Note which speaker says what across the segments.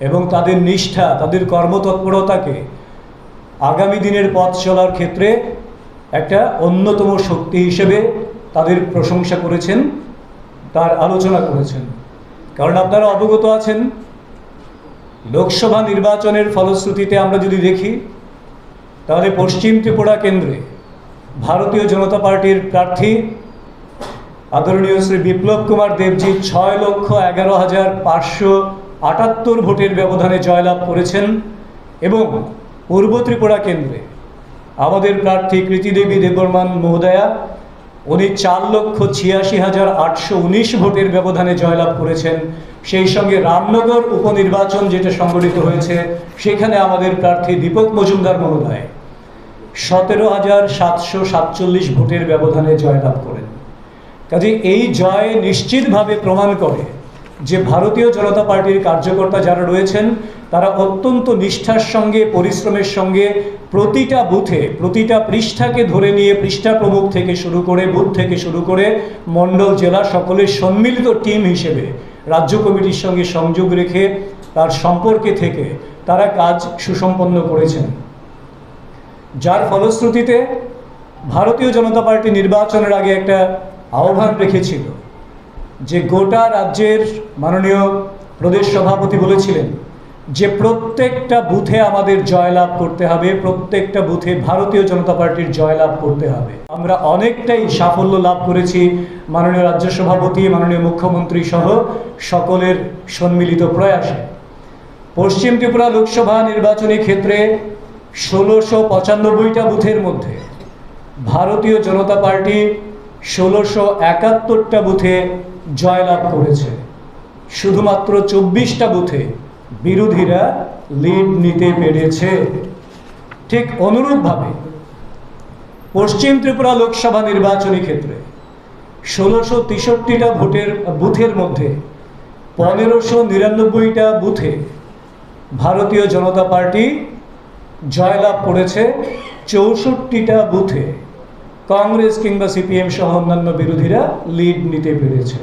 Speaker 1: এবং তাদের নিষ্ঠা, তাদের কর্মতৎপরতাকে আগামী দিনের পথ চলার ক্ষেত্রে একটা অন্যতম শক্তি হিসেবে তাদের প্রশংসা করেছেন, তার আলোচনা করেছেন। কারণ আপনারা অবগত আছেন, লোকসভা নির্বাচনের ফলশ্রুতিতে আমরা যদি দেখি, তাহলে পশ্চিম ত্রিপুরা কেন্দ্রে ভারতীয় জনতা পার্টির প্রার্থী আদরণীয় শ্রী বিপ্লব কুমার দেবজি ছয় লক্ষ এগারো হাজার পাঁচশো আটাত্তর ভোটের ব্যবধানে জয়লাভ করেছেন এবং পূর্ব ত্রিপুরা কেন্দ্রে আমাদের প্রার্থী কৃতিদেবী দেববর্মান মহোদয়া, উনি চার লক্ষ ছিয়াশি হাজার আটশো উনিশ ভোটের ব্যবধানে জয়লাভ করেছেন। সেই সঙ্গে রামনগর উপনির্বাচন যেটা সংগঠিত হয়েছে, সেখানে আমাদের প্রার্থী দীপক মজুমদার মহোদয় সতেরো হাজার সাতশো সাতচল্লিশ ভোটের ব্যবধানে জয়লাভ করেন। কাজে এই জয় নিশ্চিতভাবে প্রমাণ করে যে ভারতীয় জনতা পার্টির কার্যকর্তা যারা রয়েছেন, তারা অত্যন্ত নিষ্ঠার সঙ্গে, পরিশ্রমের সঙ্গে প্রতিটা বুথে, প্রতিটা পৃষ্ঠাকে ধরে নিয়ে পৃষ্ঠা প্রমুখ থেকে শুরু করে, বুথ থেকে শুরু করে মণ্ডল, জেলা সকলের সম্মিলিত টিম হিসেবে রাজ্য কমিটির সঙ্গে সংযোগ রেখে তার সম্পর্কে থেকে তারা কাজ সুসম্পন্ন করেছেন। যার ফলশ্রুতিতে ভারতীয় জনতা পার্টি নির্বাচনের আগে একটা আহ্বান রেখেছিল। যে গোটা রাজ্যের মাননীয় প্রদেশ সভাপতি বলেছিলেন যে প্রত্যেকটা বুথে আমাদের জয়লাভ করতে হবে, প্রত্যেকটা বুথে ভারতীয় জনতা পার্টির জয়লাভ করতে হবে। আমরা অনেকটাই সাফল্য লাভ করেছি মাননীয় রাজ্য সভাপতি, মাননীয় মুখ্যমন্ত্রী সহ সকলের সম্মিলিত প্রয়াসে। পশ্চিম ত্রিপুরা লোকসভা নির্বাচনী ক্ষেত্রে ষোলোশো পঁচানব্বইটা বুথের মধ্যে ভারতীয় জনতা পার্টি ষোলোশো একাত্তরটা বুথে জয়লাভ করেছে। শুধুমাত্র চব্বিশটা বুথে বিরোধীরা লিড নিতে পেরেছে। ঠিক অনুরূপভাবে পশ্চিম ত্রিপুরা লোকসভা নির্বাচনী ক্ষেত্রে ষোলোশো তেষট্টিটা ভোটের, বুথের মধ্যে পনেরোশো নিরানব্বইটা বুথে ভারতীয় জনতা পার্টি জয়লাভ করেছে। চৌষট্টিটা বুথে কংগ্রেস কিংবা সিপিএম সহ অন্যান্য বিরোধীরা লিড নিতে পেরেছে।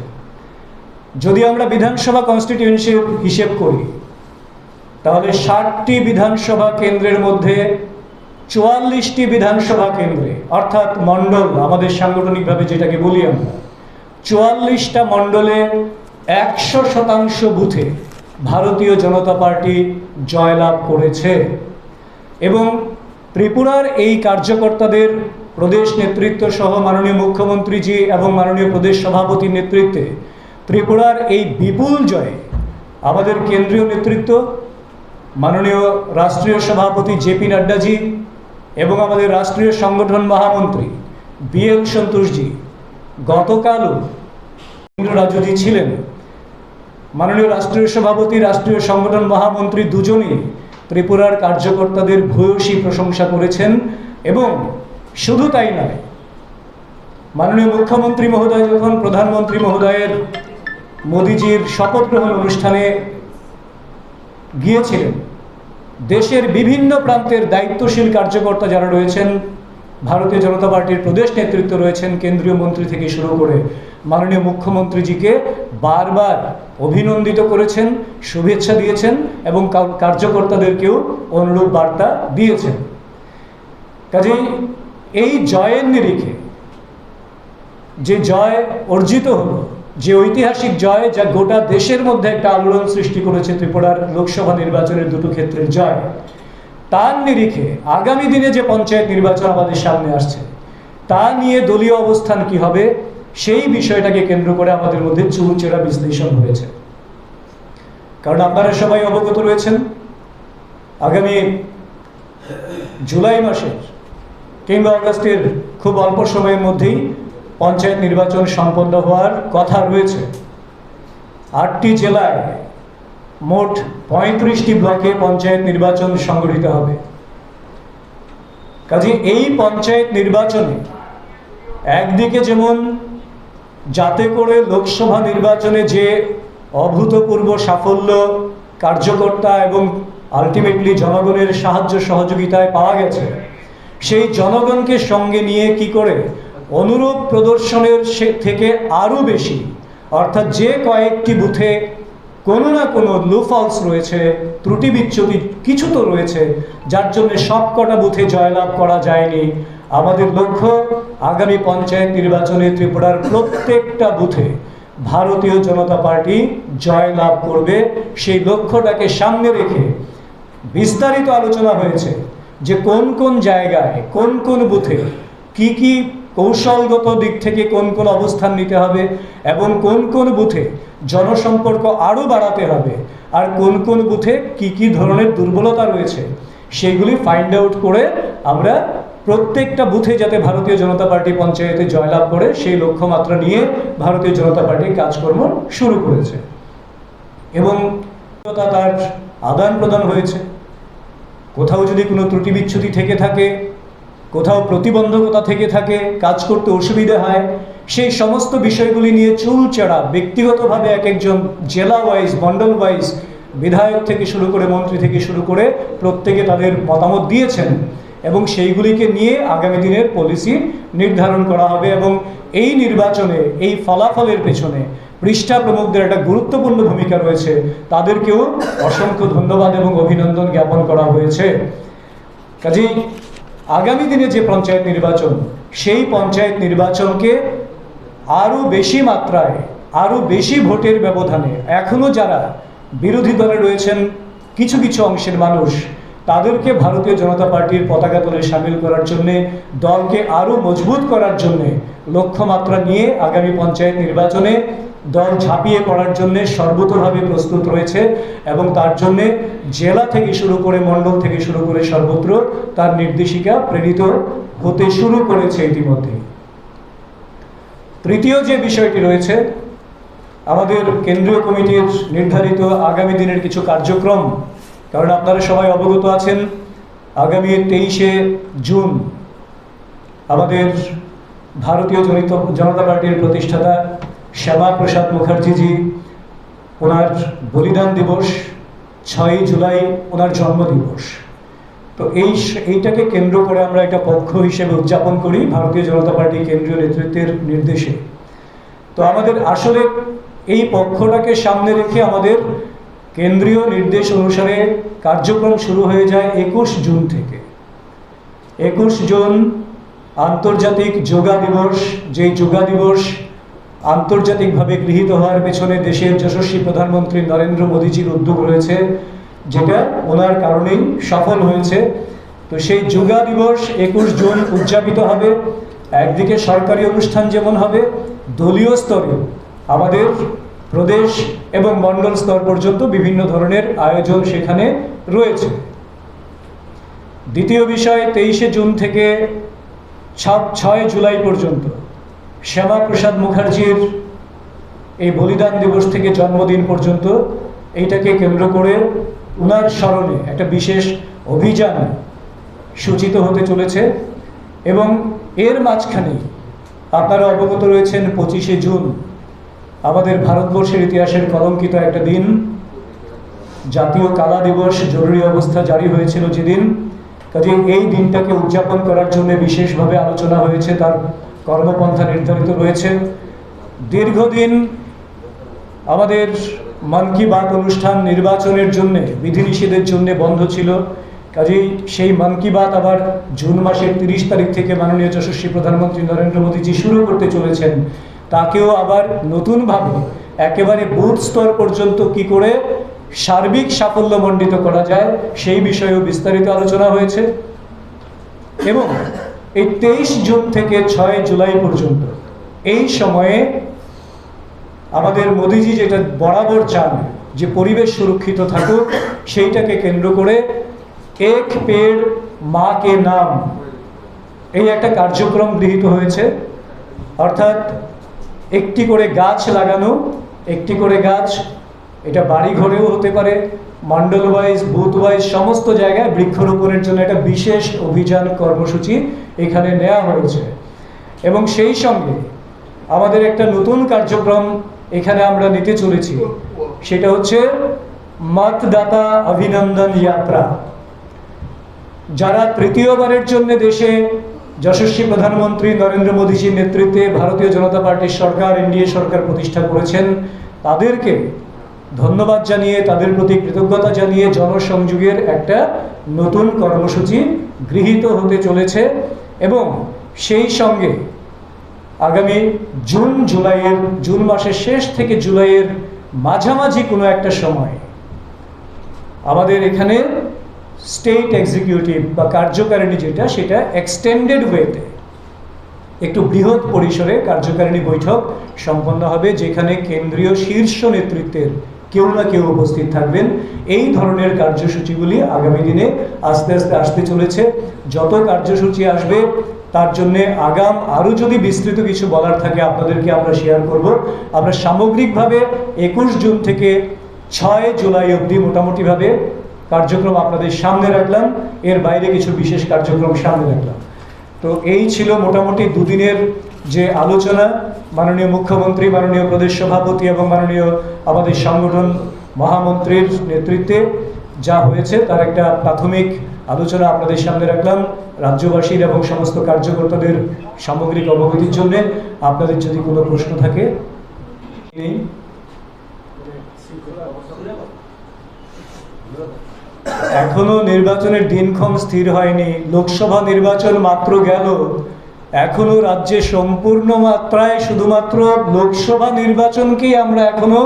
Speaker 1: যদি আমরা বিধানসভা কনস্টিটিউয়েন্সি হিসেব করি, তাহলে ষাটটি বিধানসভা কেন্দ্রের মধ্যে চুয়াল্লিশটি বিধানসভা কেন্দ্রে, অর্থাৎ মণ্ডল, আমাদের সাংগঠনিকভাবে যেটাকে বলি আমরা, চুয়াল্লিশটা মণ্ডলে একশো শতাংশ বুথে ভারতীয় জনতা পার্টি জয়লাভ করেছে। এবং ত্রিপুরার এই কার্যকর্তাদের প্রদেশ নেতৃত্ব সহ মাননীয় মুখ্যমন্ত্রীজি এবং মাননীয় প্রদেশ সভাপতির নেতৃত্বে ত্রিপুরার এই বিপুল জয়ে আমাদের কেন্দ্রীয় নেতৃত্ব, মাননীয় রাষ্ট্রীয় সভাপতি জেপি নাড্ডাজি এবং আমাদের রাষ্ট্রীয় সংগঠন মহামন্ত্রী বি এল সন্তোষজি গতকালও ইন্দ্র রাজুজি ছিলেন। মাননীয় রাষ্ট্রীয় সভাপতি, রাষ্ট্রীয় সংগঠন মহামন্ত্রী দুজনই ত্রিপুরার কার্যকর্তাদের ভূয়সী প্রশংসা করেছেন এবং শুধু তাই নয়, মাননীয় মুখ্যমন্ত্রী মহোদয়, যখন প্রধানমন্ত্রী মহোদয়ের মোদিজির শপথ গ্রহণ অনুষ্ঠানে গিয়েছিলেন দেশের বিভিন্ন প্রান্তের দায়িত্বশীল কার্যকর্তা যারা রয়েছেন, ভারতীয় জনতা পার্টির প্রদেশ নেতৃত্ব রয়েছেন, কেন্দ্রীয় মন্ত্রী থেকে শুরু করে মাননীয় মুখ্যমন্ত্রীজিকে বারবার অভিনন্দিত করেছেন, শুভেচ্ছা দিয়েছেন এবং কার্যকর্তাদেরকেও অনুরূপ বার্তা দিয়েছেন। কাজেই এই জয়ের নিরিখে যে জয় অর্জিত হলো যে ঐতিহাসিক জয় যা গোটা দেশের মধ্যে একটা আলোড়ন সৃষ্টি করেছে ত্রিপুরার লোকসভা নির্বাচনের দুটো ক্ষেত্রের জয়, তার নিরিখে আগামী দিনে যে পঞ্চায়েত নির্বাচন আমাদের সামনে আসছে, তা নিয়ে দলীয় অবস্থান কি হবে, সেই বিষয়টাকে কেন্দ্র করে আমাদের মধ্যে চুলচেরা বিশ্লেষণ হয়েছে। কারণ আপনারা সবাই অবগত রয়েছেন, আগামী জুলাই মাসের কিংবা অগস্টের খুব অল্প সময়ের মধ্যেই পঞ্চায়েত নির্বাচন সম্পন্ন হওয়ার কথা রয়েছে। আটটি জেলায় মোট পঁয়ত্রিশটি ব্লকে পঞ্চায়েত নির্বাচন সংগঠিত হবে। কাজে এই পঞ্চায়েত নির্বাচনে একদিকে যেমন যাতে করে লোকসভা নির্বাচনে যে অভূতপূর্ব সাফল্য, কার্যকর্তা এবং আলটিমেটলি জনগণের সাহায্য সহযোগিতায় পাওয়া গেছে, সেই জনগণকে সঙ্গে নিয়ে কি করে অনুরূপ প্রদর্শনের থেকে আরও বেশি। অর্থাৎ যে কয়েকটি বুথে কোনো না কোনো লুফলস রয়েছে, ত্রুটি বিচ্যুতি কিছু তো রয়েছে, যার জন্য সব কটা বুথে জয়লাভ করা যায়নি। আমাদের লক্ষ্য, আগামী পঞ্চায়েত নির্বাচনে ত্রিপুরার প্রত্যেকটা বুথে ভারতীয় জনতা পার্টি জয়লাভ করবে। সেই লক্ষ্যটাকে সামনে রেখে বিস্তারিত আলোচনা হয়েছে যে কোন কোন জায়গায়, কোন কোন বুথে কি কি কৌশলগত দিক থেকে কোন কোন অবস্থান নিতে হবে এবং কোন কোন বুথে জনসম্পর্ক আরও বাড়াতে হবে আর কোন কোন বুথে কি কি ধরনের দুর্বলতা রয়েছে সেইগুলি ফাইন্ড আউট করে আমরা প্রত্যেকটা বুথে যাতে ভারতীয় জনতা পার্টি পঞ্চায়েতে জয়লাভ করে সেই লক্ষ্যমাত্রা নিয়ে ভারতীয় জনতা পার্টি কাজকর্ম শুরু করেছে। এবং তার আদান প্রদান হয়েছে। কোথাও যদি কোনো ত্রুটি বিচ্ছুতি থেকে থাকে কোথাও প্রতিবন্ধকতা থেকে থাকে, কাজ করতে অসুবিধে হয়, সেই সমস্ত বিষয়গুলি নিয়ে চুলচেড়া, ব্যক্তিগতভাবে এক একজন জেলা ওয়াইজ মণ্ডল ওয়াইজ বিধায়ক থেকে শুরু করে মন্ত্রী থেকে শুরু করে প্রত্যেকে তাদের মতামত দিয়েছেন এবং সেইগুলিকে নিয়ে আগামী দিনের পলিসি নির্ধারণ করা হবে এবং এই নির্বাচনে, এই ফলাফলের পেছনে পৃষ্ঠা প্রমুখদের একটা গুরুত্বপূর্ণ ভূমিকা রয়েছে। তাদেরকেও অসংখ্য ধন্যবাদ এবং অভিনন্দন জ্ঞাপন করা হয়েছে। কাজেই আগামী দিনে যে পঞ্চায়েত নির্বাচন, সেই পঞ্চায়েত নির্বাচনকে আরও বেশি মাত্রায় আরও বেশি ভোটের ব্যবধানে এখনও যারা বিরোধী দলে রয়েছেন, কিছু কিছু অংশের মানুষ, তাদেরকে ভারতীয় জনতা পার্টির পতাকা দলে সামিল করার জন্যে, দলকে আরও মজবুত করার জন্যে লক্ষ্যমাত্রা নিয়ে আগামী পঞ্চায়েত নির্বাচনে দল ঝাঁপিয়ে পড়ার জন্য সর্বতভাবে প্রস্তুত রয়েছে এবং তার জন্যে জেলা থেকে শুরু করে মণ্ডল থেকে শুরু করে সর্বত্র তার নির্দেশিকা প্রেরিত হতে শুরু করেছে ইতিমধ্যে তৃতীয় যে বিষয়টি রয়েছে, আমাদের কেন্দ্রীয় কমিটির নির্ধারিত আগামী দিনের কিছু কার্যক্রম, কারণ আপনারা সবাই অবগত আছেন, আগামী তেইশে জুন আমাদের ভারতীয় জনিত জনতা পার্টির প্রতিষ্ঠাতা শ্যামা প্রসাদ মুখার্জিজি, ওনার বলিদান দিবস, ছয়ই জুলাই ওনার জন্মদিবস। তো এই এইটাকে কেন্দ্র করে আমরা একটা পক্ষ হিসেবে উদযাপন করি ভারতীয় জনতা পার্টি কেন্দ্রীয় নেতৃত্বের নির্দেশে। তো আমাদের আসলে এই পক্ষটাকে সামনে রেখে আমাদের কেন্দ্রীয় নির্দেশ অনুসারে কার্যক্রম শুরু হয়ে যায় একুশ জুন থেকে। একুশ জুন আন্তর্জাতিক যোগা দিবস, যেই যোগা দিবস আন্তর্জাতিকভাবে গৃহীত হওয়ার পেছনে দেশের যশস্বী প্রধানমন্ত্রী নরেন্দ্র মোদীজির উদ্যোগ রয়েছে, যেটা ওনার কারণেই সফল হয়েছে। তো সেই যোগা দিবস একুশ জুন উদযাপিত হবে। একদিকে সরকারি অনুষ্ঠান যেমন হবে, দলীয় স্তরে আমাদের প্রদেশ এবং মণ্ডল স্তর পর্যন্ত বিভিন্ন ধরনের আয়োজন সেখানে রয়েছে। দ্বিতীয় বিষয়, তেইশে জুন থেকে ছয় জুলাই পর্যন্ত শ্যামাপ্রসাদ মুখার্জির এই বলিদান দিবস থেকে জন্মদিন পর্যন্ত এইটাকে কেন্দ্র করে উনার স্মরণে একটা বিশেষ অভিযান সূচিত হতে চলেছে এবং এর মাঝখানেই আপনারা অবগত রয়েছেন পঁচিশে জুন, আমাদের ভারতবর্ষের ইতিহাসের কলঙ্কিত একটা দিন। জাতীয় কালা দিবস, জরুরি অবস্থা জারি হয়েছিল যেদিন। কাজে এই দিনটাকে উদযাপন করার জন্য বিশেষভাবে আলোচনা হয়েছে, তার কর্মপন্থা নির্ধারিত রয়েছে। দীর্ঘদিন আমাদের মন কি বাত অনুষ্ঠান নির্বাচনের জন্য, বিধিনিষেধের জন্য বন্ধ ছিল। কাজেই সেই মন কি বাত আবার জুন মাসের তিরিশ তারিখ থেকে মাননীয় যশস্বী প্রধানমন্ত্রী নরেন্দ্র মোদীজি শুরু করতে চলেছেন। তাকেও আবার নতুনভাবে একেবারে বুথ স্তর পর্যন্ত কি করে সার্বিক সাফল্য মণ্ডিত করা যায়, সেই বিষয়েও বিস্তারিত আলোচনা হয়েছে। এবং এই তেইশ জুন থেকে ছয় জুলাই পর্যন্ত। এই সময়ে আমাদের মোদিজি যেটা বরাবর চান, যে পরিবেশ সুরক্ষিত থাকুক, সেইটাকে কেন্দ্র করে এক পেড় মা কে নাম এই একটা কার্যক্রম গৃহীত হয়েছে। অর্থাৎ একটি করে গাছ লাগানো, একটি করে গাছ এটা বাড়ি ঘরেও হতে পারে মন্ডল ওয়াইজ বুথ ওয়াইজ সমস্ত জায়গায় বৃক্ষরোপণের জন্য একটা বিশেষ অভিযান কর্মসূচি এখানে নেওয়া হয়েছে। এবং সেই সঙ্গে আমাদের একটা নতুন কার্যক্রম এখানে আমরা নিতে চলেছি। সেটা হচ্ছে মতদাতা অভিনন্দন যাত্রা। যারা তৃতীয়বারের জন্য দেশে যশস্বী প্রধানমন্ত্রী নরেন্দ্র মোদীজির নেতৃত্বে ভারতীয় জনতা পার্টির সরকার, এনডিএ সরকার প্রতিষ্ঠা করেছেন, তাদেরকে ধন্যবাদ জানিয়ে, তাদের প্রতি কৃতজ্ঞতা জানিয়ে জনসংযোগের একটা নতুন কর্মসূচি গৃহীত হতে চলেছে এবং সেই সঙ্গে আগামী জুন জুলাইয়ের, জুন মাসের শেষ থেকে জুলাইয়ের মাঝামাঝি কোনো একটা সময় আমাদের এখানে স্টেট এক্সিকিউটিভ বা কার্যকারিণী যেটা, সেটা এক্সটেন্ডেড ওয়েতে একটু বৃহৎ পরিসরে কার্যকারিণী বৈঠক সম্পন্ন হবে, যেখানে কেন্দ্রীয় শীর্ষ নেতৃত্বের কেউ না কেউ উপস্থিত থাকবেন। এই ধরনের কার্যসূচিগুলি আগামী দিনে আস্তে আস্তে আসতে চলেছে। যত কার্যসূচি আসবে, তার জন্য আগাম আরও যদি বিস্তৃত কিছু বলার থাকে, আপনাদেরকে আমরা শেয়ার করব। আমরা সামগ্রিকভাবে একুশ জুন থেকে ছয় জুলাই অবধি মোটামুটিভাবে কার্যক্রম আপনাদের সামনে রাখলাম। এর বাইরে কিছু বিশেষ কার্যক্রম সামনে রাখলাম। তো এই ছিল মোটামুটি দুদিনের যে আলোচনা। মাননীয় মুখ্যমন্ত্রী, মাননীয় প্রদেশ সভাপতি এবং মাননীয় আমাদের সংগঠন মহামন্ত্রীর নেতৃত্বে যা হয়েছে তার একটা প্রাথমিক আলোচনা আপনাদের সামনে রাখলাম। রাজ্যবাসীর এবং সমস্ত কার্যকর্তাদের সামগ্রিক অবগতির জন্য আপনাদের যদি কোনো প্রশ্ন থাকে এখনও নির্বাচনের দিনক্ষণ স্থির হয়নি। লোকসভা নির্বাচন মাত্র গেল। এখনও রাজ্যে সম্পূর্ণ মাত্রায় শুধুমাত্র লোকসভা নির্বাচনকেই আমরা এখনও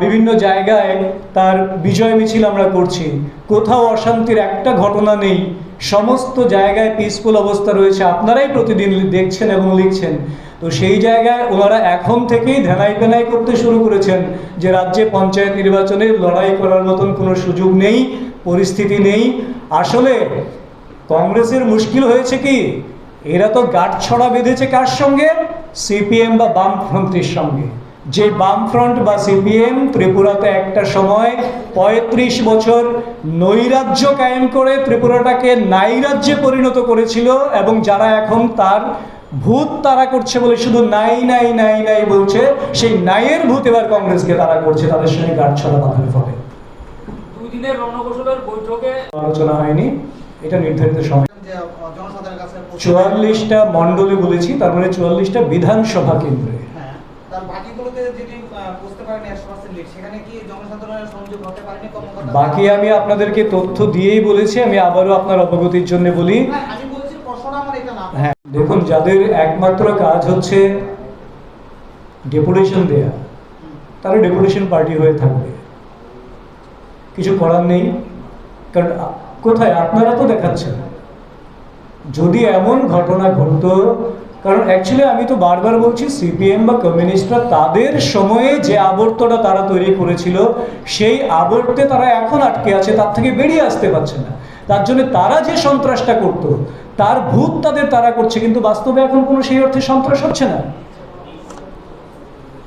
Speaker 1: বিভিন্ন জায়গায় তার বিজয় মিছিল আমরা করছি। কোথাও অশান্তির একটা ঘটনা নেই। সমস্ত জায়গায় পিসফুল অবস্থা রয়েছে। আপনারাই প্রতিদিন দেখছেন এবং লিখছেন। তো সেই জায়গায় ওনারা এখন থেকেই ধ্যানাই পেনাই করতে শুরু করেছেন যে রাজ্যে পঞ্চায়েত নির্বাচনে লড়াই করার মতন কোনো সুযোগ নেই, পরিস্থিতি নেই। আসলে কংগ্রেসের মুশকিল হয়েছে কি? এরা তো গাঁটছড়া বেঁধেছে কার সঙ্গে? সিপিএম বা বামফ্রন্টের সঙ্গে। যে বামফ্রন্ট বা সিপিএম ত্রিপুরাতে একটা সময় পঁয়ত্রিশ বছর নৈরাজ্য কায়েম করে ত্রিপুরাটাকে নাইরাজ্যে পরিণত করেছিল এবং যারা এখন তার ভূত তারা করছে বলে শুধু নাই নাই নাই নাই বলছে সেই নাইয়ের ভূত এবার কংগ্রেসকে তারা করছে তাদের সঙ্গে গাঁটছড়া বাঁধার ফলে।
Speaker 2: দুই দিনের রণকৌশলের বৈঠকে
Speaker 1: আলোচনা হয়নি। এটা নির্ধারিত সময়। চুয়াল্লিশটা মণ্ডলে বলেছি তার মানে চুয়াল্লিশটা বিধানসভা কেন্দ্রে।
Speaker 3: হ্যাঁ
Speaker 1: বাকি আমি আপনাদেরকে তথ্য দিয়েই বলেছি আমি আবারও আপনার অবগতির জন্য বলি।
Speaker 3: হ্যাঁ,
Speaker 1: হ্যাঁ দেখুন যাদের একমাত্র কাজ হচ্ছে ডেপুটেশন দেয়া তারা ডেপুটেশন পার্টি হয়ে থাকবে। কিছু করার নেই কারণ কোথায়? আপনারা তো দেখাচ্ছেন। যদি এমন ঘটনা ঘটতো, কারণ অ্যাকচুয়ালি আমি তো বারবার বলছি সিপিএম বা কমিউনিস্টরা তাদের সময়ে যে আবর্তটা তারা তৈরি করেছিল, সেই আবর্তে তারা এখন আটকে আছে, তার থেকে বেরিয়ে আসতে পারছে না। তার জন্য তারা যে সন্ত্রাসটা করত, তার ভূত তাদের তারা করছে, কিন্তু বাস্তবে এখন কোনো সেই অর্থে সন্ত্রাস হচ্ছে না।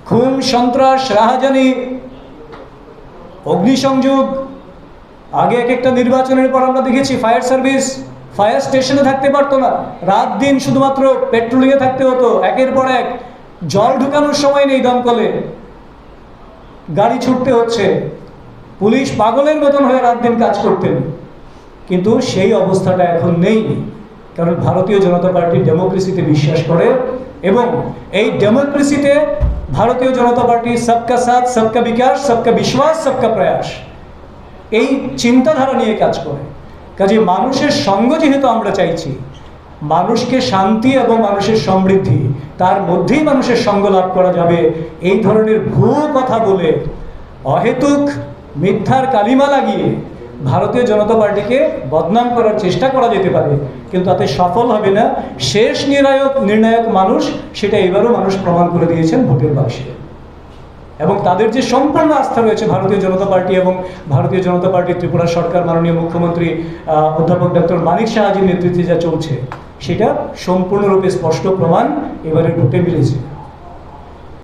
Speaker 1: খুন, সন্ত্রাস, রাহাজানি, অগ্নিসংযোগ, আগে এক একটা নির্বাচনের পর আমরা দেখেছি ফায়ার সার্ভিস ফায়ার স্টেশনে থাকতে পারতো না। রাত দিন শুধুমাত্র পেট্রোলিংয়ে থাকতে হতো। একের পর এক জল ঢুকানোর সময় নেই দমকলে। গাড়ি ছুটতে হচ্ছে। পুলিশ পাগলের মতন হয়ে রাত দিন কাজ করতেন। কিন্তু সেই অবস্থাটা এখন নেই। কারণ ভারতীয় জনতা পার্টি ডেমোক্রেসিতে বিশ্বাস করে এবং এই ডেমোক্রেসিতে ভারতীয় জনতা পার্টি সবকা সাথ, সবকা বিকাশ, সবকা বিশ্বাস, সবকা প্রয়াস। এই চিন্তাধারা নিয়ে কাজ করে। কাজে মানুষের সঙ্গ যেহেতু আমরা চাইছি, মানুষকে শান্তি এবং মানুষের সমৃদ্ধি, তার মধ্যেই মানুষের সঙ্গ লাভ করা যাবে, এই ধরনের ভুয়ো কথা বলে অহেতুক মিথ্যার কালিমা লাগিয়ে ভারতীয় জনতা পার্টিকে বদনাম করার চেষ্টা করা যেতে পারে, কিন্তু তাতে সফল হবে না। শেষ নির্ণায়ক নির্ণায়ক মানুষ, সেটা এবারও মানুষ প্রমাণ করে দিয়েছেন ভোটের বাক্সে এবং তাদের যে সম্পূর্ণ আস্থা রয়েছে ভারতীয় জনতা পার্টি এবং ভারতীয় জনতা পার্টি ত্রিপুরা সরকার মাননীয় মুখ্যমন্ত্রী অধ্যাপক ডক্টর মানিক শাহাজির নেতৃত্বে যা চলছে, সেটা সম্পূর্ণরূপে স্পষ্ট প্রমাণ এবারে ঢুকে মিলেছে।